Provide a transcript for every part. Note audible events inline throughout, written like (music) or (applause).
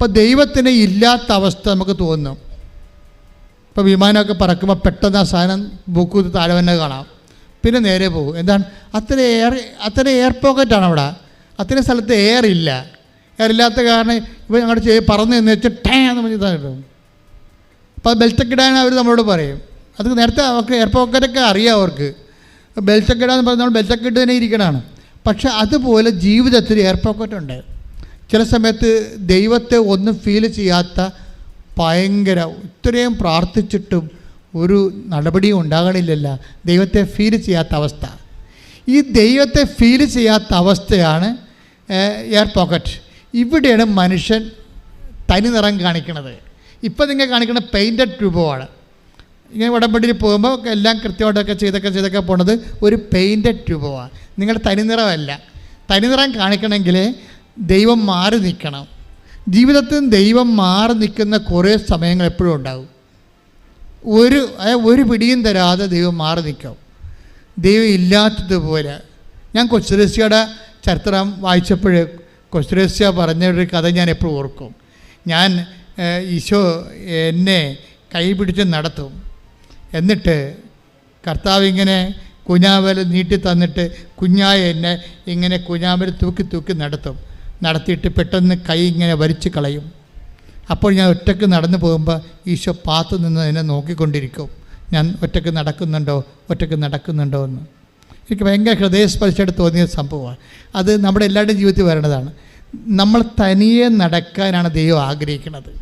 അപ്പോൾ ദൈവത്തിന് ഇല്ലാത്ത അവസ്ഥ നമുക്ക് തോന്നും. ഇപ്പോൾ വിമാനമൊക്കെ പറക്കുമ്പോൾ പെട്ടെന്ന് ആ സാധനം ബുക്ക് താഴെ തന്നെ കാണാം. പിന്നെ നേരെ പോകും. എന്താണ്? അത്ര എയർ അത്ര എയർ പോക്കറ്റാണ് അവിടെ. അത്രയും സ്ഥലത്ത് എയർ ഇല്ല. എയർ ഇല്ലാത്ത കാരണം ഇപ്പം ഞങ്ങളുടെ ചെയ്ത് പറന്ന് എന്ന് വെച്ചാൽ ടേ എന്ന് പറഞ്ഞ് കിട്ടും അപ്പോൾ ബെൽറ്റൊക്കെ ഇടാൻ അവർ നമ്മളോട് പറയും. അത് നേരത്തെ അവർക്ക് എയർ പോക്കറ്റൊക്കെ അറിയാം അവർക്ക്. ബെൽറ്റൊക്കെ ഇടാന്ന് പറഞ്ഞാൽ നമ്മൾ ബെൽറ്റൊക്കെ ഇട്ട് തന്നെ ഇരിക്കണതാണ്. പക്ഷേ അതുപോലെ ജീവിതത്തിൽ എയർ പോക്കറ്റ് ഉണ്ട്. ചില സമയത്ത് ദൈവത്തെ ഒന്നും ഫീൽ ചെയ്യാത്ത ഭയങ്കര ഇത്രയും പ്രാർത്ഥിച്ചിട്ടും ഒരു നടപടിയും ഉണ്ടാകണില്ലല്ല. ദൈവത്തെ ഫീൽ ചെയ്യാത്ത അവസ്ഥ. ഈ ദൈവത്തെ ഫീൽ ചെയ്യാത്ത അവസ്ഥയാണ് എയർ പോക്കറ്റ് ഇവിടെയാണ് മനുഷ്യൻ തനി നിറം കാണിക്കുന്നത് ഇപ്പം നിങ്ങൾ കാണിക്കുന്ന പെയിന്റഡ് രൂപമാണ്. ഇങ്ങനെ ഉടമ്പടിയിൽ പോകുമ്പോൾ എല്ലാം കൃത്യമായിട്ടൊക്കെ ചെയ്തൊക്കെ ചെയ്തൊക്കെ പോണത് ഒരു പെയിന്റഡ് രൂപമാണ്. നിങ്ങളുടെ തനി നിറം കാണിക്കണമെങ്കിൽ ദൈവം മാറി നിൽക്കണം. ജീവിതത്തിൽ ദൈവം മാറി നിൽക്കുന്ന കുറേ സമയങ്ങൾ എപ്പോഴും ഉണ്ടാകും. ഒരു ഒരു പിടിയും തരാതെ ദൈവം മാറി നിൽക്കും. ദൈവം ഇല്ലാത്തതുപോലെ. ഞാൻ കൊച്ചുരസ്യയുടെ ചരിത്രം വായിച്ചപ്പോൾ കൊച്ചുരസ്യ പറഞ്ഞ ഒരു കഥ ഞാൻ എപ്പോഴും ഓർക്കും. ഞാൻ ഈശോ എന്നെ കൈപിടിച്ച് നടത്തും. എന്നിട്ട് കർത്താവ് ഇങ്ങനെ കുഞ്ഞാവൽ നീട്ടി തന്നിട്ട് കുഞ്ഞായ എന്നെ ഇങ്ങനെ കുഞ്ഞാവൽ തൂക്കി തൂക്കി നടത്തും. നടത്തിയിട്ട് പെട്ടെന്ന് കൈ ഇങ്ങനെ വലിച്ചു കളയും. അപ്പോൾ ഞാൻ ഒറ്റയ്ക്ക് നടന്നു പോകുമ്പോൾ ഈശോ പാത്തു നിന്ന് എന്നെ നോക്കിക്കൊണ്ടിരിക്കും. ഞാൻ ഒറ്റയ്ക്ക് നടക്കുന്നുണ്ടോ? ഒറ്റയ്ക്ക് നടക്കുന്നുണ്ടോ എന്ന്. എനിക്ക് ഭയങ്കര ഹൃദയസ്പർശമായിട്ട് തോന്നിയ സംഭവമാണ്. അത് നമ്മുടെ എല്ലാവരുടെയും ജീവിതത്തിൽ വരേണ്ടതാണ്. നമ്മൾ തനിയെ നടക്കാനാണ് ദൈവം ആഗ്രഹിക്കുന്നത്.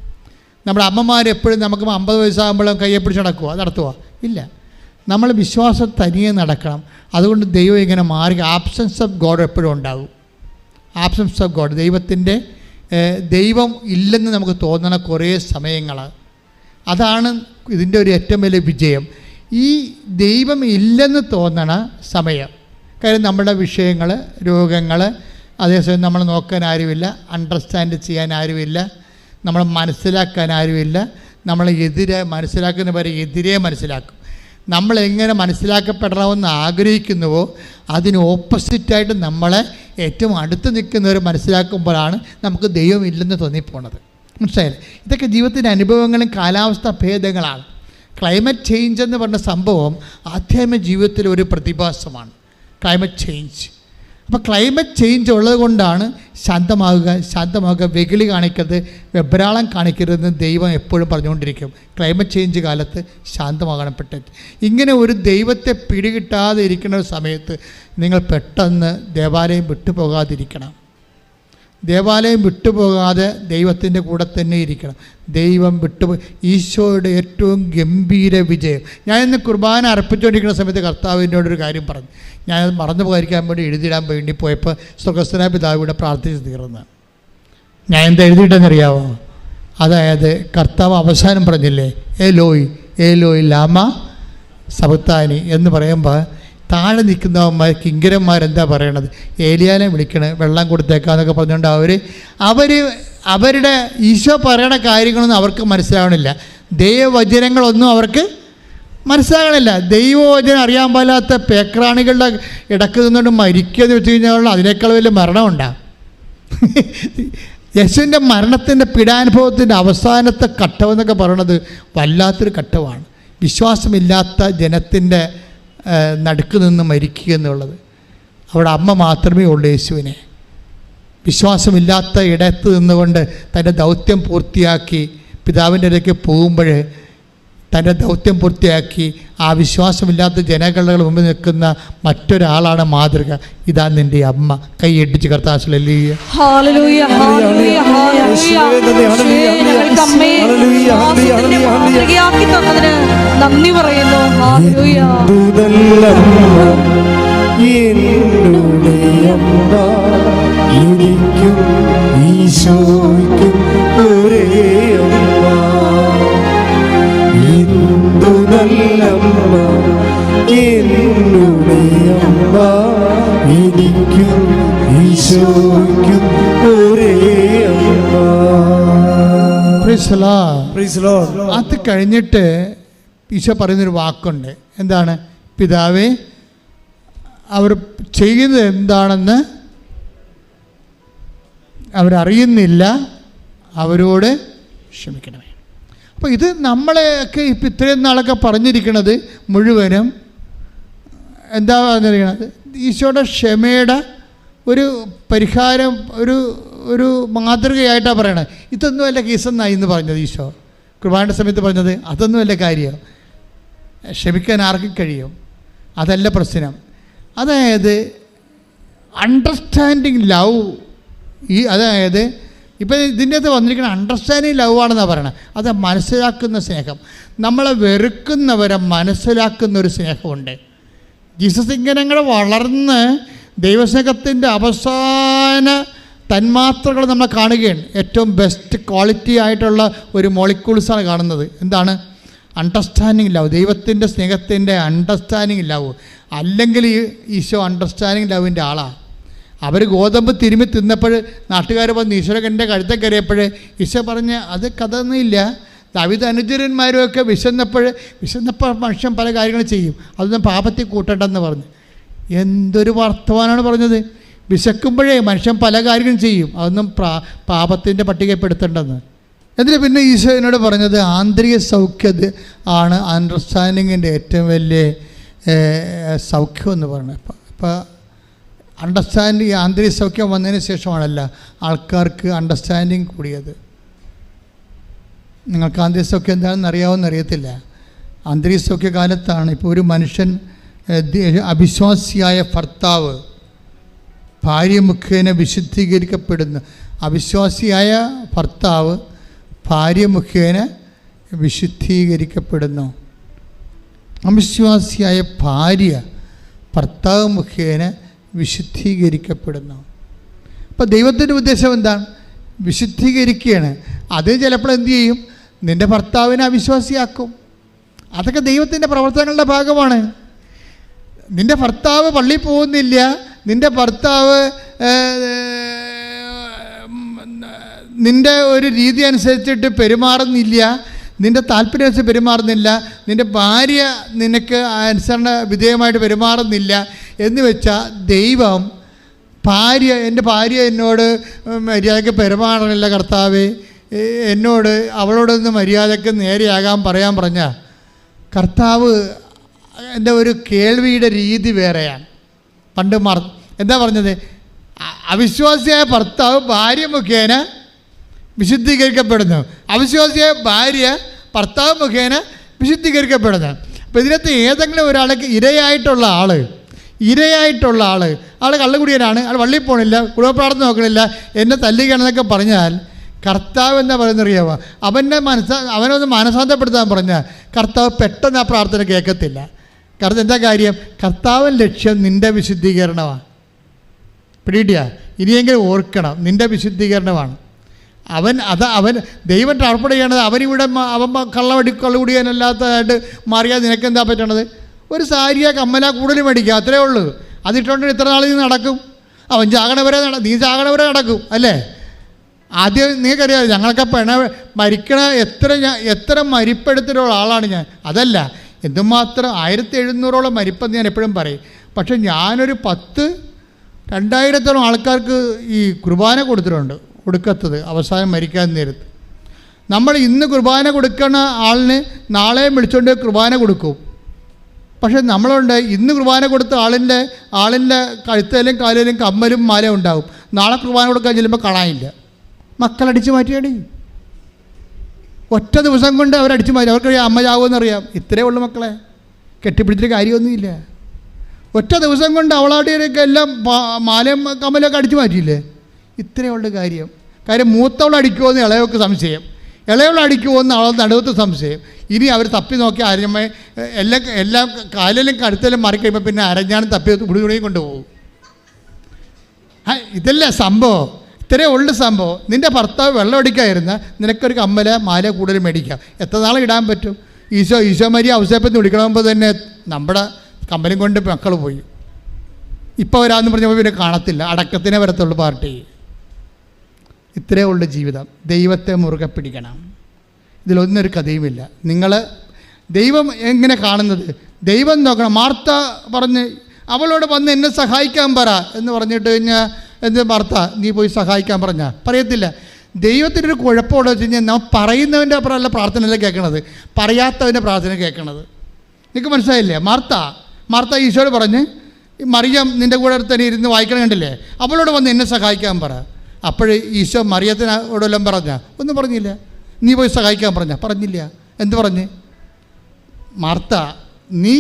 നമ്മുടെ അമ്മമാർ എപ്പോഴും നമുക്ക് അമ്പത് വയസ്സാകുമ്പോഴും കയ്യെ പിടിച്ച് നടക്കുക നടത്തുക ഇല്ല. നമ്മൾ വിശ്വാസം തനിയെ നടക്കണം. അതുകൊണ്ട് ദൈവം ഇങ്ങനെ മാറി ആബ്സൻസ് ഓഫ് ഗോഡ് എപ്പോഴും ഉണ്ടാകും ആബ്സൻസ് ഓഫ് ഗോഡ് ദൈവത്തിന്റെ ദൈവം ഇല്ലെന്ന് നമുക്ക് തോന്നണ കുറേ സമയങ്ങൾ അതാണ് ഇതിന്റെ ഒരു ഏറ്റവും വലിയ വിജയം. ഈ ദൈവം ഇല്ലെന്ന് തോന്നണ സമയം. കാര്യം നമ്മുടെ വിഷയങ്ങൾ രോഗങ്ങൾ അതേസമയം നമ്മൾ നോക്കാൻ ആരുമില്ല അണ്ടർസ്റ്റാൻഡ് ചെയ്യാൻ ആരുമില്ല നമ്മൾ മനസ്സിലാക്കാൻ ആരുമില്ല നമ്മളെ എതിരെ മനസ്സിലാക്കുന്ന വരെ എതിരെ മനസ്സിലാക്കും. നമ്മൾ എങ്ങനെ മനസ്സിലാക്കപ്പെടണമെന്ന് ആഗ്രഹിക്കുന്നുവോ അതിന് ഓപ്പോസിറ്റായിട്ട് നമ്മളെ ഏറ്റവും അടുത്ത് നിൽക്കുന്നവർ മനസ്സിലാക്കുമ്പോഴാണ് നമുക്ക് ദൈവമില്ലെന്ന് തോന്നിപ്പോണത്. മനസ്സിലായില്ലേ? ഇതൊക്കെ ജീവിതത്തിന്റെ അനുഭവങ്ങളും കാലാവസ്ഥ ഭേദങ്ങളാണ്. ക്ലൈമറ്റ് ചേഞ്ച് എന്ന് പറഞ്ഞ സംഭവം ആധ്യാത്മിക ജീവിതത്തിലെ ഒരു പ്രതിഭാസമാണ്. ക്ലൈമറ്റ് ചേഞ്ച് അപ്പോൾ ക്ലൈമറ്റ് ചേഞ്ച് ഉള്ളത് കൊണ്ടാണ് ശാന്തമാകുക ശാന്തമാകുക വെകിളി കാണിക്കരുത് വെബ്രാളം കാണിക്കരുതെന്ന് ദൈവം എപ്പോഴും പറഞ്ഞുകൊണ്ടിരിക്കും. ക്ലൈമറ്റ് ചേഞ്ച് കാലത്ത് ശാന്തമാകണം പെട്ടെന്ന്. ഇങ്ങനെ ഒരു ദൈവത്തെ പിടികിട്ടാതെ ഇരിക്കുന്ന സമയത്ത് നിങ്ങൾ പെട്ടെന്ന് ദേവാലയം വിട്ടുപോകാതിരിക്കണം. ദേവാലയം വിട്ടുപോകാതെ ദൈവത്തിന്റെ കൂടെ തന്നെ ഇരിക്കണം. ദൈവം വിട്ടു ഈശോയുടെ ഏറ്റവും ഗംഭീര വിജയം. ഞാൻ ഇന്ന് കുർബാന അർപ്പിച്ചുകൊണ്ടിരിക്കുന്ന സമയത്ത് കർത്താവിനോട് ഒരു കാര്യം പറഞ്ഞു. ഞാനത് മറന്നു പോകാതിരിക്കാൻ വേണ്ടി എഴുതിയിടാൻ വേണ്ടി പോയപ്പോൾ സ്വർഗസ്ഥന പിതാവിടെ പ്രാർത്ഥിച്ച് തീർന്ന്. ഞാൻ എന്താ എഴുതിയിട്ടെന്നറിയാവോ? അതായത് കർത്താവ് അവസാനം പറഞ്ഞില്ലേ ഏ ലോയ് ഏ ലോയ് ലാമ സബത്താനി എന്ന് പറയുമ്പോൾ താഴെ നിൽക്കുന്നവന്മാർ കിങ്കരന്മാരെന്താ പറയണത്? ഏലിയാനെ വിളിക്കണേ വെള്ളം കൊടുത്തേക്കാന്നൊക്കെ പറഞ്ഞുകൊണ്ട് അവർ അവർ അവരുടെ ഈശോ പറയണ കാര്യങ്ങളൊന്നും അവർക്ക് മനസ്സിലാവണില്ല. ദൈവവചനങ്ങളൊന്നും അവർക്ക് മനസ്സിലാകണില്ല ദൈവവചനം അറിയാൻ പാലാത്ത പേക്രാണികളുടെ ഇടയ്ക്ക് നിന്നുകൊണ്ട് മരിക്കുക എന്ന് വെച്ച് കഴിഞ്ഞാൽ അതിനേക്കാൾ വലിയ മരണമുണ്ടാകും (laughs) യേശുവിന്റെ മരണത്തിന്റെ പീഡാനുഭവത്തിന്റെ അവസാനത്തെ ഘട്ടമെന്നൊക്കെ പറയണത് വല്ലാത്തൊരു ഘട്ടമാണ്. വിശ്വാസമില്ലാത്ത ജനത്തിന്റെ നടുക്ക് നിന്ന് മരിക്കുക എന്നുള്ളത്. അവിടെ അമ്മ മാത്രമേ ഉള്ളൂ യേശുവിനെ. വിശ്വാസമില്ലാത്ത ഇടത്ത് നിന്നുകൊണ്ട് തന്റെ ദൗത്യം പൂർത്തിയാക്കി പിതാവിന്റെ ഇടയ്ക്ക് പോകുമ്പോൾ തന്റെ ദൗത്യം പൂർത്തിയാക്കി ആ വിശ്വാസമില്ലാത്ത ജനങ്ങളുടെ മുമ്പിൽ നിൽക്കുന്ന മറ്റൊരാളാണ് മാതൃക. ഇതാ നിന്റെ അമ്മ. കൈയടിച്ച് കർത്താശലല്ലേ ഹല്ലേലൂയ, ഹല്ലേലൂയ, ഹല്ലേലൂയ. യേശുവേ, നന്ദി, എനിക്കും ഈശോയ്ക്കും ഒരേ അമ്മ. അത് കഴിഞ്ഞിട്ട് ഈശോ പറയുന്നൊരു വാക്കുണ്ട്. എന്താണ്? പിതാവേ അവർ ചെയ്യുന്നത് എന്താണെന്ന് അവരറിയുന്നില്ല. അവരോട് ക്ഷമിക്കണമേ. അപ്പോൾ ഇത് നമ്മളെയൊക്കെ ഇപ്പം ഇത്രയും നാളൊക്കെ പറഞ്ഞിരിക്കുന്നത് മുഴുവനും എന്താ പറഞ്ഞിരിക്കുന്നത് ഈശോയുടെ ക്ഷമയുടെ ഒരു പരിഹാരം ഒരു ഒരു മാതൃകയായിട്ടാണ് പറയണത് ഇതൊന്നുമല്ല കേസെന്നായി എന്ന് പറഞ്ഞത് ഈശോ. കുർബാനയുടെ സമയത്ത് പറഞ്ഞത് അതൊന്നുമല്ല കാര്യം. ക്ഷമിക്കാൻ ആർക്കും കഴിയും. അതല്ല പ്രശ്നം. അതായത് അണ്ടർസ്റ്റാൻഡിങ് ലവ് ഈ അതായത് ഇപ്പം ഇതിന്റെ അകത്ത് വന്നിരിക്കുന്ന അണ്ടർസ്റ്റാൻഡിങ് ലവ് ആണെന്നാണ് പറയണത് അത് മനസ്സിലാക്കുന്ന സ്നേഹം. നമ്മളെ വെറുക്കുന്നവരെ മനസ്സിലാക്കുന്ന ഒരു സ്നേഹമുണ്ട്. ജീസസ് ഇങ്ങനെ വളർന്ന് ദൈവസ്നേഹത്തിന്റെ അവസാന തന്മാത്രകൾ നമ്മൾ കാണുകയാണ്. ഏറ്റവും ബെസ്റ്റ് ക്വാളിറ്റി ആയിട്ടുള്ള ഒരു മോളിക്യൂൾസാണ് കാണുന്നത്. എന്താണ്? അണ്ടർസ്റ്റാൻഡിങ് ലവ് ദൈവത്തിന്റെ സ്നേഹത്തിന്റെ അണ്ടർസ്റ്റാൻഡിങ് ലവ് അല്ലെങ്കിൽ ഈശോ അണ്ടർസ്റ്റാൻഡിങ് ലവിന്റെ ആളാണ് അവർ ഗോതമ്പ് തിരുമ്മി തിന്നപ്പോൾ നാട്ടുകാർ വന്ന് ഈശ്വരകന്റെ കഴുത്തെ കയറിയപ്പോൾ ഈശോ പറഞ്ഞ് അത് കഥയൊന്നുമില്ല ദവിത അനുചരന്മാരും ഒക്കെ വിശന്നപ്പോൾ വിശന്നപ്പോൾ മനുഷ്യൻ പല കാര്യങ്ങളും ചെയ്യും. അതൊന്നും പാപത്തിൽ കൂട്ടണ്ടെന്ന് പറഞ്ഞു. എന്തൊരു വർത്തമാനമാണ് പറഞ്ഞത്? വിശക്കുമ്പോഴേ മനുഷ്യൻ പല കാര്യങ്ങളും ചെയ്യും. അതൊന്നും പ്രാ പാപത്തിന്റെ പട്ടികപ്പെടുത്തേണ്ടെന്ന്. എന്നിട്ട് പിന്നെ ഈശോ എന്നോട് പറഞ്ഞത് ആന്തരിക സൗഖ്യത ആണ് അണ്ടർസ്റ്റാൻഡിങ്ങിന്റെ ഏറ്റവും വലിയ സൗഖ്യം എന്ന് പറയുന്നത് ഇപ്പം അപ്പോൾ അണ്ടർസ്റ്റാൻഡിങ് ആന്തരിക സൗഖ്യം വന്നതിന് ശേഷമാണല്ല ആൾക്കാർക്ക് അണ്ടർസ്റ്റാൻഡിങ് കൂടിയത്. നിങ്ങൾക്ക് ആന്തരിക സൗഖ്യം എന്താണെന്ന് അറിയാവുന്ന അറിയത്തില്ല. ആന്തരിക കാലത്താണ് ഇപ്പോൾ ഒരു മനുഷ്യൻ അവിശ്വാസിയായ ഭർത്താവ് ഭാര്യ മുഖേന വിശുദ്ധീകരിക്കപ്പെടുന്നു. അവിശ്വാസിയായ ഭർത്താവ് ഭാര്യ മുഖേന വിശുദ്ധീകരിക്കപ്പെടുന്നു. അവിശ്വാസിയായ ഭാര്യ ഭർത്താവ് മുഖേന വിശുദ്ധീകരിക്കപ്പെടുന്നു. അപ്പോൾ ദൈവത്തിന്റെ ഉദ്ദേശം എന്താണ്? വിശുദ്ധീകരിക്കുകയാണ്. അത് ചിലപ്പോൾ എന്തു ചെയ്യും? നിന്റെ ഭർത്താവിനെ അവിശ്വാസിയാക്കും. അതൊക്കെ ദൈവത്തിന്റെ പ്രവർത്തനങ്ങളുടെ ഭാഗമാണ്. നിന്റെ ഭർത്താവ് പള്ളിയിൽ പോകുന്നില്ല. നിന്റെ ഭർത്താവ് നിന്റെ ഒരു രീതി അനുസരിച്ചിട്ട് പെരുമാറുന്നില്ല. നിന്റെ താല്പര്യം അനുസരിച്ച് പെരുമാറുന്നില്ല. നിന്റെ ഭാര്യ നിനക്ക് അനുസരണ വിധേയമായിട്ട് പെരുമാറുന്നില്ല. എന്ന് വെച്ചാൽ ദൈവം ഭാര്യ എന്റെ ഭാര്യ എന്നോട് മര്യാദയ്ക്ക് പെരുമാറണില്ല കർത്താവ്. എന്നോട് അവളോടൊന്ന് മര്യാദയ്ക്ക് നേരെയാകാൻ പറയാൻ പറഞ്ഞ കർത്താവ് എന്റെ ഒരു കേൾവിയുടെ രീതി വേറെയാണ്. പണ്ട് മർ എന്താ പറഞ്ഞത്? അവിശ്വാസിയായ ഭർത്താവ് ഭാര്യ മുഖേന വിശുദ്ധീകരിക്കപ്പെടുന്നു. അവിശ്വാസിയായ ഭാര്യ ഭർത്താവ് മുഖേന വിശുദ്ധീകരിക്കപ്പെടുന്നു. അപ്പോൾ ഇതിനകത്ത് ഏതെങ്കിലും ഒരാൾക്ക് ഇരയായിട്ടുള്ള ആൾ ഇരയായിട്ടുള്ള ആൾ ആൾ കള്ളുകുടിയനാണ് ആൾ വള്ളിയിൽ പോകണില്ല കുടുംബപ്രാർത്ഥന നോക്കണില്ല എന്നെ തല്ലുകയാണെന്നൊക്കെ പറഞ്ഞാൽ കർത്താവ് എന്നാ പറയുന്നറിയാവുക അവന്റെ മനസ്സ അവനൊന്ന് മനസ്സാന്തപ്പെടുത്താൻ പറഞ്ഞാൽ കർത്താവ് പെട്ടെന്ന് ആ പ്രാർത്ഥന കേൾക്കത്തില്ല. കാരണം എന്താ കാര്യം? കർത്താവൻ ലക്ഷ്യം നിന്റെ വിശുദ്ധീകരണമാണ്. പിടിയിട്ടിയ? ഇനിയെങ്കിലും ഓർക്കണം നിന്റെ വിശുദ്ധീകരണമാണ്. അവൻ അത് അവൻ ദൈവം ട്രാൻസ്പോർട്ട് ചെയ്യണത് അവനിവിടെ അവൻ കള്ളവടി കള്ളുകുടിയാനല്ലാത്തതായിട്ട് മാറിയാൽ നിനക്ക് എന്താ പറ്റണത്? ഒരു സാരിയ കമ്മല കൂടുതൽ മേടിക്കുക അത്രേ ഉള്ളൂ. അതിട്ടുകൊണ്ട് ഇത്ര നാൾ നീ നടക്കും. അവൻ ചാകണ വരെ നട നീ ചാകണ വരെ നടക്കും അല്ലേ? ആദ്യം നിങ്ങൾക്കറിയാം ഞങ്ങളൊക്കെ പെണ മരിക്കണ എത്ര ഞാൻ എത്ര മരിപ്പെടുത്തിട്ടുള്ള ആളാണ് ഞാൻ. അതല്ല എന്തുമാത്രം ആയിരത്തി എഴുന്നൂറോളം മരിപ്പെന്ന് ഞാൻ എപ്പോഴും പറയും. പക്ഷെ ഞാനൊരു പത്ത് രണ്ടായിരത്തോളം ആൾക്കാർക്ക് ഈ കുർബാന കൊടുത്തിട്ടുണ്ട് കൊടുക്കത്തത് അവസാനം മരിക്കാൻ നേരത്ത്. നമ്മൾ ഇന്ന് കുർബാന കൊടുക്കുന്ന ആളിന് നാളെയും വിളിച്ചുകൊണ്ട് കുർബാന കൊടുക്കും. പക്ഷെ നമ്മളുണ്ട്. ഇന്ന് കുർബാന കൊടുത്ത ആളിന്റെ ആളിന്റെ കഴുത്തേലും കാലിലും കമ്മലും മാലയും ഉണ്ടാവും. നാളെ കുർബാന കൊടുക്കാൻ ചെല്ലുമ്പോൾ കാണാനില്ല മക്കളടിച്ച് മാറ്റിയാടി. ഒറ്റ ദിവസം കൊണ്ട് അവരടിച്ച് മാറ്റി. അവർക്ക് അമ്മ ചാവുമെന്നറിയാം ഇത്രയേ ഉള്ളൂ മക്കളെ. കെട്ടിപ്പിടിച്ചിട്ട് കാര്യമൊന്നുമില്ല. ഒറ്റ ദിവസം കൊണ്ട് അവളാടിയൊക്കെ എല്ലാം മാലയും കമ്മലൊക്കെ അടിച്ചു മാറ്റിയില്ലേ? ഇത്രയേ ഉള്ളൂ കാര്യം. കാര്യം മൂത്തവൾ അടിക്കുമോ എന്ന് ഇളയൊക്കെ സംശയം. ഇളയവൾ അടിക്കുമോ പോകുന്ന അവൾ നടുവത്ത് സംശയം. ഇനി അവർ തപ്പി നോക്കി അരഞ്ഞമ്മ എല്ലാം എല്ലാം കാലിലും കഴുത്തിലും മാറിക്കഴിയുമ്പോൾ പിന്നെ അരഞ്ഞാനും തപ്പി ഉടി ഉടിയും കൊണ്ടുപോകും. ഇതല്ലേ സംഭവം? ഇത്രയേ ഉള്ളു സംഭവം. നിന്റെ ഭർത്താവ് വെള്ളം അടിക്കാതിരുന്ന നിനക്കൊരു കമ്മല മാല കൂടുതൽ മേടിക്കാം. എത്ര നാളെ ഇടാൻ പറ്റും? ഈശോ ഈശോ മരി ഔസേപ്പത്തിന് വിളിക്കണമെമ്പോൾ തന്നെ നമ്മുടെ കമ്മലും കൊണ്ട് മക്കൾ പോയി. ഇപ്പോൾ വരാമെന്ന് പറഞ്ഞപ്പോൾ പിന്നെ കാണത്തില്ല. അടക്കത്തിനെ വരത്തുള്ളൂ പാർട്ടി. ഇത്രയേ ഉള്ളൂ ജീവിതം. ദൈവത്തെ മുറുകെ പിടിക്കണം. ഇതിലൊന്നൊരു കഥയുമില്ല. നിങ്ങൾ ദൈവം എങ്ങനെ കാണുന്നത്? ദൈവം നോക്കണം. മാർത്ത പറഞ്ഞ് അവളോട് വന്ന് എന്നെ സഹായിക്കാൻ പറ എന്ന് പറഞ്ഞിട്ട് കഴിഞ്ഞാൽ എന്ത് മാർത്ത നീ പോയി സഹായിക്കാൻ പറഞ്ഞ? പറയത്തില്ല. ദൈവത്തിനൊരു കുഴപ്പമുള്ള വെച്ച് കഴിഞ്ഞാൽ നാം പറയുന്നവന്റെ അപ്പുറമല്ല പ്രാർത്ഥനയല്ല കേൾക്കണത്. പറയാത്തവന്റെ പ്രാർത്ഥന കേൾക്കണത്. നിങ്ങൾക്ക് മനസ്സിലായില്ലേ? മാർത്ത മാർത്ത ഈശോയോട് പറഞ്ഞ് മറിയം നിന്റെ കൂടെ തന്നെ ഇരുന്ന് വായിക്കണം കണ്ടില്ലേ? അവളോട് വന്ന് എന്നെ സഹായിക്കാൻ പറ. അപ്പോൾ ഈശോ മറിയത്തിനോടെല്ലാം പറഞ്ഞ ഒന്നും പറഞ്ഞില്ല. നീ പോയി സഹായിക്കാൻ പറഞ്ഞ. പറഞ്ഞില്ല. എന്ത് പറഞ്ഞ്? മാർത്ത നീ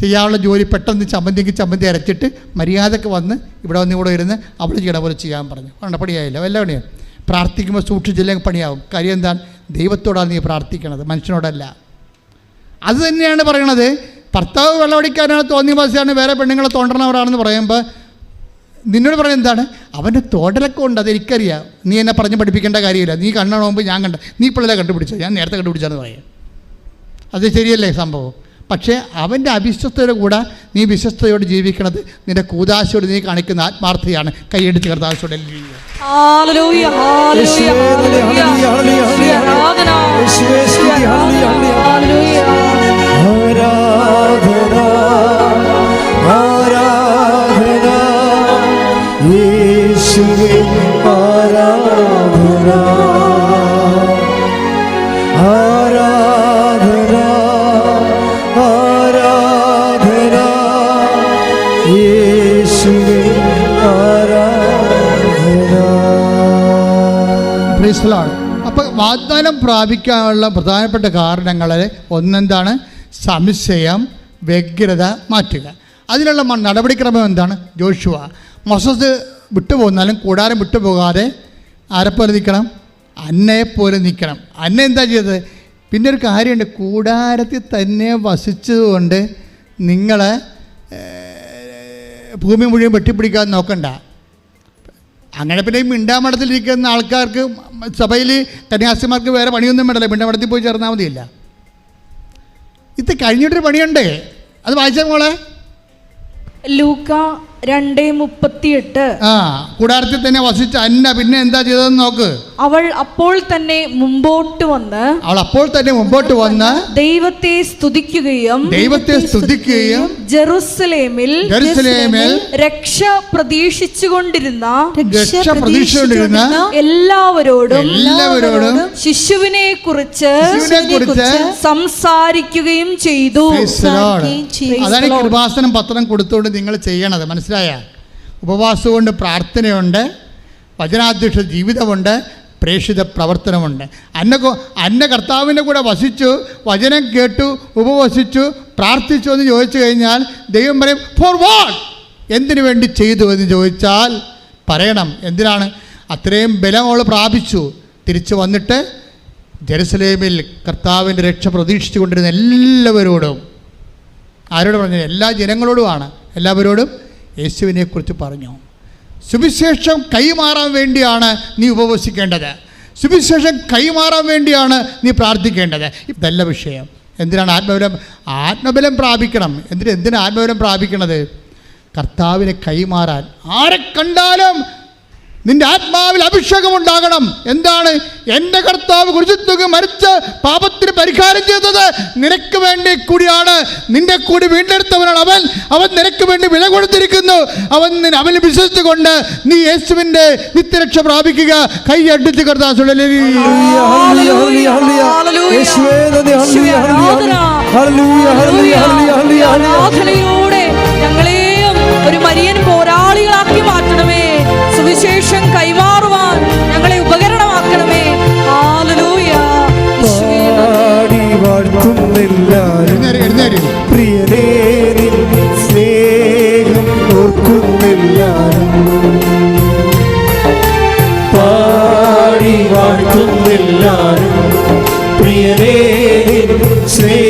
ചെയ്യാനുള്ള ജോലി പെട്ടെന്ന് ചമ്മന്തിക്ക് ചമ്മന്തി അരച്ചിട്ട് മര്യാദയ്ക്ക് വന്ന് ഇവിടെ വന്ന് ഇവിടെ ഇരുന്ന് അവൾ ചെയ്യണ പോലെ ചെയ്യാൻ പറഞ്ഞു. കണ്ട പണിയായില്ല. വല്ല പണിയാണ് പ്രാർത്ഥിക്കുമ്പോൾ സൂക്ഷിച്ചില്ലെങ്കിൽ പണിയാവും. കാര്യം എന്താണ്? ദൈവത്തോടാണ് നീ പ്രാർത്ഥിക്കണത് മനുഷ്യനോടല്ല. അത് തന്നെയാണ് പറയണത്. ഭർത്താവ് വെള്ളമടിക്കാനാണ് തോന്നിയ മാസമാണ് വേറെ പെണ്ണുങ്ങളെ തോണ്ടണവരാണെന്ന് പറയുമ്പോൾ നിന്നോട് പറഞ്ഞ എന്താണ്? അവന്റെ തോടലൊക്കെ ഉണ്ട് അത് എനിക്കറിയാം നീ എന്നെ പറഞ്ഞ് പഠിപ്പിക്കേണ്ട കാര്യമില്ല. നീ കണ്ണാണ് മുമ്പ് ഞാൻ കണ്ട നീ ഇപ്പോഴല്ലേ കണ്ടുപിടിച്ചോ? ഞാൻ നേരത്തെ കണ്ടുപിടിച്ചാന്ന് പറയാം. അത് ശരിയല്ലേ സംഭവം? പക്ഷേ അവന്റെ അവിശ്വസ്തയുടെ കൂടെ നീ വിശ്വസ്തയോട് ജീവിക്കണത് നിന്റെ കൂതാശയോട് നീ കാണിക്കുന്ന ആത്മാർത്ഥതയാണ്. കൈയെടുത്ത് കർത്താശോടെ ഹല്ലേലൂയ, അപ്പൊ അപ്പോൾ വാഗ്ദാനം പ്രാപിക്കാനുള്ള പ്രധാനപ്പെട്ട കാരണങ്ങൾ ഒന്നെന്താണ്? സംശയം വ്യഗ്രത മാറ്റുക. അതിനുള്ള നടപടിക്രമം എന്താണ്? ജോഷുവ. മൊസസ് വിട്ടുപോകുന്നാലും കൂടാരം വിട്ടുപോകാതെ ആരെപ്പോലെ നിൽക്കണം? അന്നയെപ്പോലെ നിൽക്കണം. അന്ന എന്താ ചെയ്തത്? പിന്നെ ഒരു കാര്യമുണ്ട്. കൂടാരത്തിൽ തന്നെ വസിച്ചതുകൊണ്ട് നിങ്ങൾ ഭൂമി മുഴുവൻ വെട്ടിപ്പിടിക്കാതെ നോക്കണ്ട. അങ്ങനെ പിന്നെ ഈ മിണ്ടാമഠത്തിലിരിക്കുന്ന ആൾക്കാർക്ക് സഭയിൽ കന്യാസിമാർക്ക് വേറെ പണിയൊന്നും വേണ്ടല്ലോ. മിണ്ടാമഠത്തിൽ പോയി ചേർന്നാൽ മതിയില്ല. ഇത് കഴിഞ്ഞിട്ടൊരു പണിയുണ്ടേ? അത് വായിച്ചാൽ മോളെ. ലൂക്ക രണ്ട് മുപ്പത്തിയെട്ട് ആ കൂടാരത്തിൽ തന്നെ വസിച്ച അന്ന പിന്നെ എന്താ ചെയ്തതെന്ന് നോക്ക് അവൾ അപ്പോൾ തന്നെ മുമ്പോട്ട് വന്ന് അവൾ അപ്പോൾ തന്നെ മുമ്പോട്ട് വന്ന് ദൈവത്തെ സ്തുതിക്കുകയും ദൈവത്തെ സ്തുതിക്കുകയും ജെറുസലേമിൽ ജെറുസലേമിൽ രക്ഷ പ്രതീക്ഷിച്ചുകൊണ്ടിരുന്ന രക്ഷ പ്രതീക്ഷിച്ചുകൊണ്ടിരുന്ന എല്ലാവരോടും എല്ലാവരോടും ശിശുവിനെ കുറിച്ച് ശിശുവിനെക്കുറിച്ച് സംസാരിക്കുകയും ചെയ്തു. അതാണ്. കൃപാസനം പത്രം കൊടുത്തുകൊണ്ട് നിങ്ങൾ ചെയ്യണത് മനസ്സിലായ ഉപവാസം കൊണ്ട് പ്രാർത്ഥനയുണ്ട് വചനാധ്യക്ഷ ജീവിതമുണ്ട് പ്രേക്ഷിത പ്രവർത്തനമുണ്ട്. അന്ന അന്ന കർത്താവിന്റെ കൂടെ വസിച്ചു വചനം കേട്ടു ഉപവസിച്ചു പ്രാർത്ഥിച്ചു എന്ന് ചോദിച്ചു കഴിഞ്ഞാൽ ദൈവം പറയും ഫോർ വാട്ട് എന്തിനു വേണ്ടി ചെയ്തു? എന്ന് ചോദിച്ചാൽ പറയണം. എന്തിനാണ്? അത്രയും ബലം അവൾ പ്രാപിച്ചു. തിരിച്ചു വന്നിട്ട് ജെറുസലേമിൽ കർത്താവിന്റെ രക്ഷ പ്രതീക്ഷിച്ചു കൊണ്ടിരുന്ന എല്ലാവരോടും ആരോട് പറഞ്ഞു എല്ലാ ജനങ്ങളോടുമാണ് എല്ലാവരോടും യേശുവിനെക്കുറിച്ച് പറഞ്ഞു. സുവിശേഷം കൈമാറാൻ വേണ്ടിയാണ് നീ ഉപവസിക്കേണ്ടത്. സുവിശേഷം കൈമാറാൻ വേണ്ടിയാണ് നീ പ്രാർത്ഥിക്കേണ്ടത്. ഇതല്ല വിഷയം. എന്തിനാണ് ആത്മബലം? ആത്മബലം പ്രാപിക്കണം. എന്തിന് എന്തിനാണ് ആത്മബലം പ്രാപിക്കണത്? കർത്താവിനെ കൈമാറാൻ. ആരെ കണ്ടാലും നിന്റെ ആത്മാവിൽ അഭിഷേകം ഉണ്ടാകണം. എന്താണ്? എന്റെ കർത്താവ് കുരിശുത്തുക മരിച്ച് പാപത്തിന് പരിഹാരം ചെയ്തത് നിനക്ക് വേണ്ടി കൂടിയാണ്. നിന്റെ കൂടി വീണ്ടെടുത്തവനാണ് അവൻ. അവൻ നിനക്ക് വേണ്ടി വില കൊടുത്തിരിക്കുന്നു. അവൻ നിന്നെ- അവനിൽ വിശ്വസിച്ചുകൊണ്ട് നീ യേശുവിന്റെ നിത്യരക്ഷ പ്രാപിക്കുക. കൈ അടിച്ച് ഞങ്ങളെയും ഒരു മരിയൻ ഹല്ലേലൂയ. എഴുന്നേര് പ്രിയനേ സ്നേഹം ഓർക്കുന്നെല്ലാരും. പാടി വാഴ്ത്തുന്നില്ല പ്രിയനേ സ്നേഹം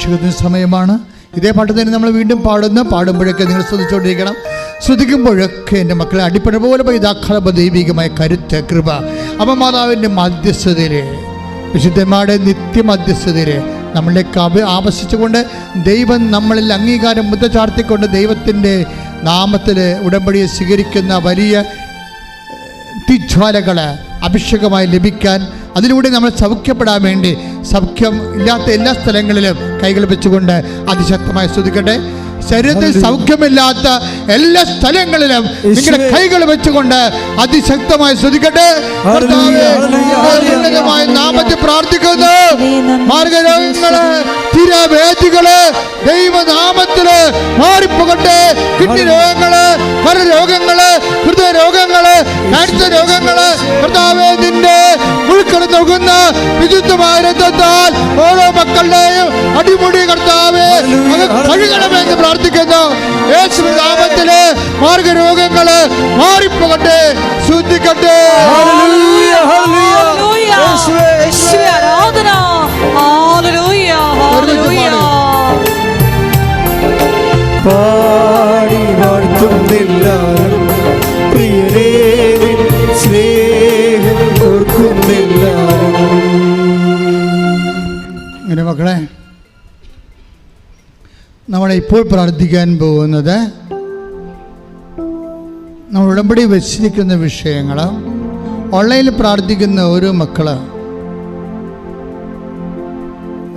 അഭിഷേകത്തിന് സമയമാണ്. ഇതേ പാട്ട് തന്നെ നമ്മൾ വീണ്ടും പാടുന്ന. പാടുമ്പോഴൊക്കെ നിങ്ങൾ ശ്രദ്ധിച്ചുകൊണ്ടിരിക്കണം. ശ്രദ്ധിക്കുമ്പോഴൊക്കെ എന്റെ മക്കളെ അടിപ്പട പോലെ പൈതാക്കളപ്പ ദൈവികമായ കരുത്ത് കൃപ. അമ്മ മാതാവിന്റെ മധ്യസ്ഥതയിൽ വിശുദ്ധന്മാരുടെ നിത്യമധ്യസ്ഥതയിൽ നമ്മളിലേക്ക് അഭി ആവശിച്ചുകൊണ്ട് ദൈവം നമ്മളിൽ അംഗീകാരം മുദ്ര ചാർത്തിക്കൊണ്ട് ദൈവത്തിന്റെ നാമത്തിൽ ഉടമ്പടിയെ സ്വീകരിക്കുന്ന വലിയ തിജ്വാലകൾ അഭിഷേകമായി ലഭിക്കാൻ അതിലൂടെ നമ്മൾ സൗഖ്യപ്പെടാൻ വേണ്ടി സൗഖ്യം ഇല്ലാത്ത എല്ലാ സ്ഥലങ്ങളിലും കൈകൾ വെച്ചുകൊണ്ട് അതിശക്തമായി സ്തുതിക്കട്ടെ. ശരീരത്തിൽ സൗഖ്യമില്ലാത്ത എല്ലാ സ്ഥലങ്ങളിലും നിങ്ങളുടെ കൈകൾ വെച്ചുകൊണ്ട് അതിശക്തമായി ശ്രദ്ധിക്കട്ടെ നാമത്തിൽ പ്രാർത്ഥിക്കുന്നു. മാർഗരോഗങ്ങൾ തിരവേദികൾ ദൈവനാമത്തിൽ മാറിപ്പോകട്ടെ. കിഡ്നി രോഗങ്ങൾ പരരോഗങ്ങൾ ഹൃദയ രോഗങ്ങൾ ക്യാൻസർ രോഗങ്ങൾ കർത്താവേ നിന്റെ ഉൾക്കട നൽകുന്ന വിശുദ്ധമായ രക്തത്താൽ ഓരോ മക്കളുടെയും അടിമുടി കർത്താവേ കഴുകണമെന്ന് പ്രാർത്ഥിക്കുന്നു യേശു നാമത്തിൽ മാർഗരോഗങ്ങൾ മാറിപ്പോകട്ടെ ശുദ്ധിക്കട്ടെ. ആരാധന. ഹാലലൂയ ഹാലലൂയ പാടി വാഴ്ത്തുന്നില്ലാരും പ്രിയരേ നിൻ സ്നേഹം ഓർക്കുന്നില്ല അങ്ങനെ മക്കളെ നമ്മൾ ഇപ്പോൾ പ്രാർത്ഥിക്കാൻ പോകുന്നത് നമ്മൾ ഉടമ്പടി വെച്ചിരിക്കുന്ന വിഷയങ്ങൾ ഓൺലൈനിൽ പ്രാർത്ഥിക്കുന്ന ഓരോ മക്കൾ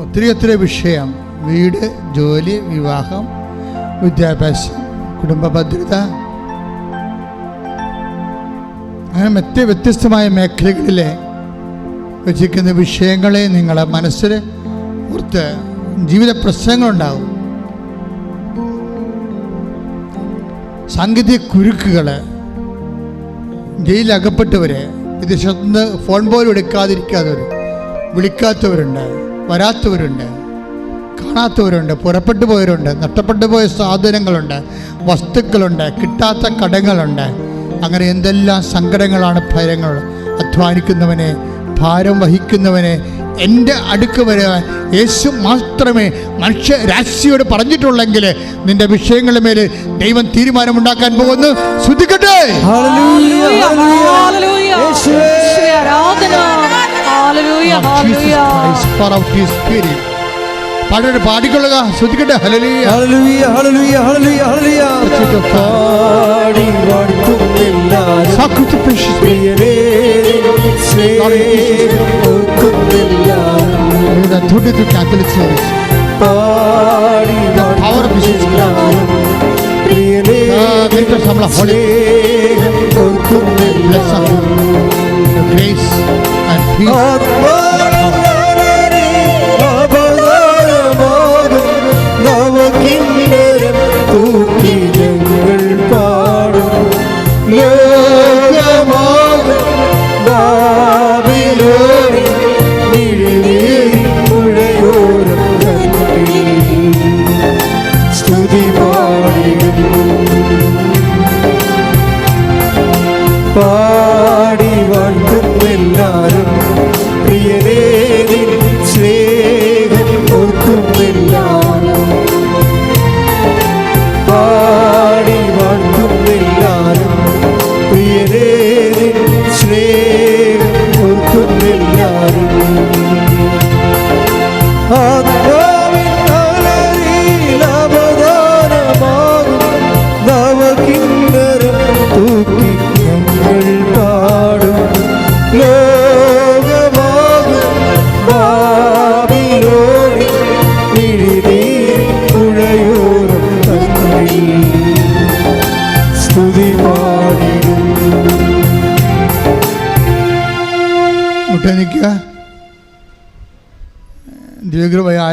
ഒത്തിരി ഒത്തിരി വിഷയം വീട് ജോലി വിവാഹം വിദ്യാഭ്യാസം കുടുംബ ഭദ്രത അങ്ങനെ മറ്റ് വ്യത്യസ്തമായ മേഖലകളിലെ വെച്ചിരിക്കുന്ന വിഷയങ്ങളെ നിങ്ങളെ മനസ്സിൽ ഓർത്ത് ജീവിത പ്രശ്നങ്ങളുണ്ടാവും. സാങ്കേതിക കുരുക്കുകൾ ജയിലകപ്പെട്ടവരെ വിദേശത്തുനിന്ന് ഫോൺ പോലും എടുക്കാതിരിക്കാത്തവർ വിളിക്കാത്തവരുണ്ട് വരാത്തവരുണ്ട് കാണാത്തവരുണ്ട് പുറപ്പെട്ടു പോയവരുണ്ട് നഷ്ടപ്പെട്ടു പോയ സാധനങ്ങളുണ്ട് വസ്തുക്കളുണ്ട് കിട്ടാത്ത കടങ്ങളുണ്ട്. അങ്ങനെ എന്തെല്ലാം സങ്കടങ്ങളാണ് ഭയങ്ങൾ. അധ്വാനിക്കുന്നവനെ ഭാരം വഹിക്കുന്നവനെ എന്റെ അടുക്ക് വരാൻ യേശു മാത്രമേ മനുഷ്യ രാശിയോട് പറഞ്ഞിട്ടുള്ളെങ്കിൽ നിന്റെ വിഷയങ്ങളുടെ മേലെ ദൈവം തീരുമാനമുണ്ടാക്കാൻ പോകുന്നു. ശ്രദ്ധിക്കട്ടെ. Hallelujah hallelujah hallelujah. യേശുവേ. യേശുവേ ആരാധന. Hallelujah hallelujah. പാടൊരു பாடல் பாடிக்கொள்ளுங்க சுத்திக்கிட்டு ஹலலியா ஹலலுயா ஹலலுயா ஹலலுயா ஹலலுயா பாடி வாழ்க்கும் எல்லாரும் சாக்குத்து பேசி பிரியரே சேர்க்கும் எல்லாரும் தொட்டு தொட்டு catholic service body power business பிரியரே minister சம்பள ஹோலி சேர்க்கும் எல்லாரும் கிரேஸ் அண்ட் பீஸ்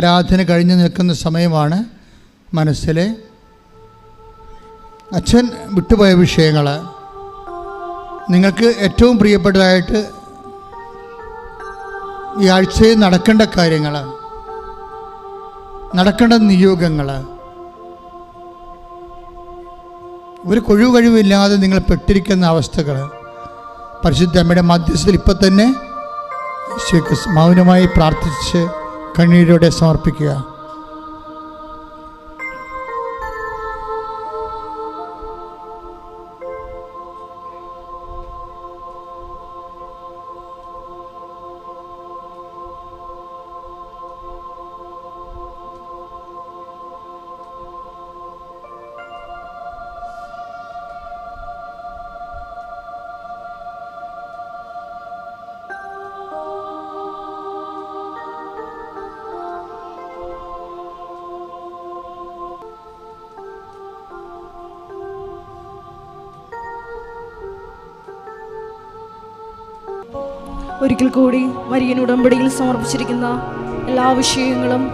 ആരാധന കഴിഞ്ഞ് നിൽക്കുന്ന സമയമാണ് മനസ്സിലെ അച്ഛൻ വിട്ടുപോയ വിഷയങ്ങൾ. നിങ്ങൾക്ക് ഏറ്റവും പ്രിയപ്പെട്ടതായിട്ട് ഈ ആഴ്ചയിൽ നടക്കേണ്ട കാര്യങ്ങൾ നടക്കേണ്ട നിയോഗങ്ങൾ. ഒരു കൊഴിവ് കഴിവില്ലാതെ നിങ്ങൾ പെട്ടിരിക്കുന്ന അവസ്ഥകൾ. പരിശുദ്ധ അമ്മയുടെ മധ്യസ്ഥത്തിൽ ഇപ്പം തന്നെ മൗനമായി പ്രാർത്ഥിച്ച് കണ്ണീരോടെ സമർപ്പിക്കുക. ഒരിക്കൽ കൂടി മരിയൻ ഉടമ്പടിയിൽ സമർപ്പിച്ചിരിക്കുന്ന എല്ലാ വിഷയങ്ങളും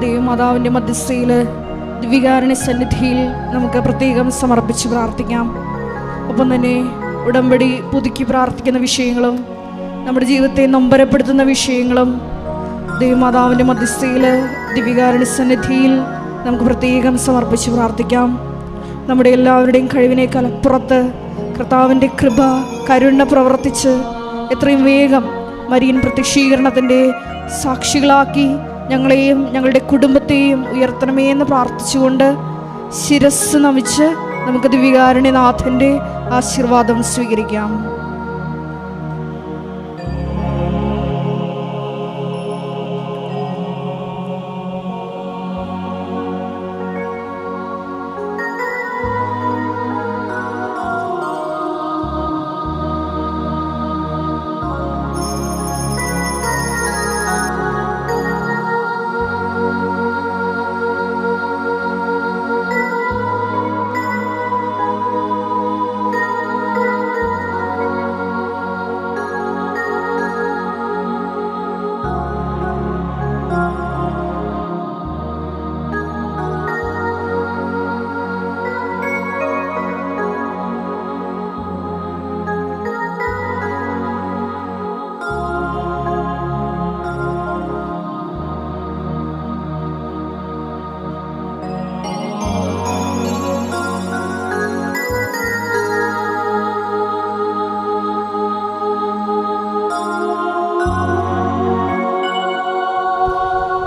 ദൈവമാതാവിന്റെ മധ്യസ്ഥയിൽ ദിവികാരണ സന്നിധിയിൽ നമുക്ക് പ്രത്യേകം സമർപ്പിച്ച് പ്രാർത്ഥിക്കാം. ഒപ്പം തന്നെ ഉടമ്പടി പുതുക്കി പ്രാർത്ഥിക്കുന്ന വിഷയങ്ങളും നമ്മുടെ ജീവിതത്തെ നൊമ്പരപ്പെടുത്തുന്ന വിഷയങ്ങളും ദൈവമാതാവിന്റെ മധ്യസ്ഥയിൽ ദിവികാരണ സന്നിധിയിൽ നമുക്ക് പ്രത്യേകം സമർപ്പിച്ച് പ്രാർത്ഥിക്കാം. നമ്മുടെ എല്ലാവരുടെയും കഴിവിനേക്കാൾ അപ്പുറത്ത് കർത്താവിന്റെ കൃപ കരുണ പ്രവർത്തിച്ച് എത്രയും വേഗം മരിയൻ പ്രത്യക്ഷീകരണത്തിന്റെ സാക്ഷികളാക്കി ഞങ്ങളെയും ഞങ്ങളുടെ കുടുംബത്തെയും ഉയർത്തണമേ എന്ന് പ്രാർത്ഥിച്ചുകൊണ്ട് ശിരസ് നമിച്ച് നമുക്ക് ദിവികാരുണ്യനാഥന്റെ ആശീർവാദം സ്വീകരിക്കാം.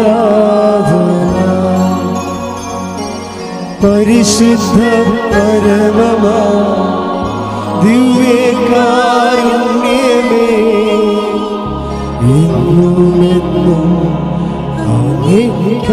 അംഗീകാരാധന പരിശുദ്ധ പരമമാ ദിവ്യകാരുണ്യമേ എന്നുമെന്നും അംഗീകാരാധന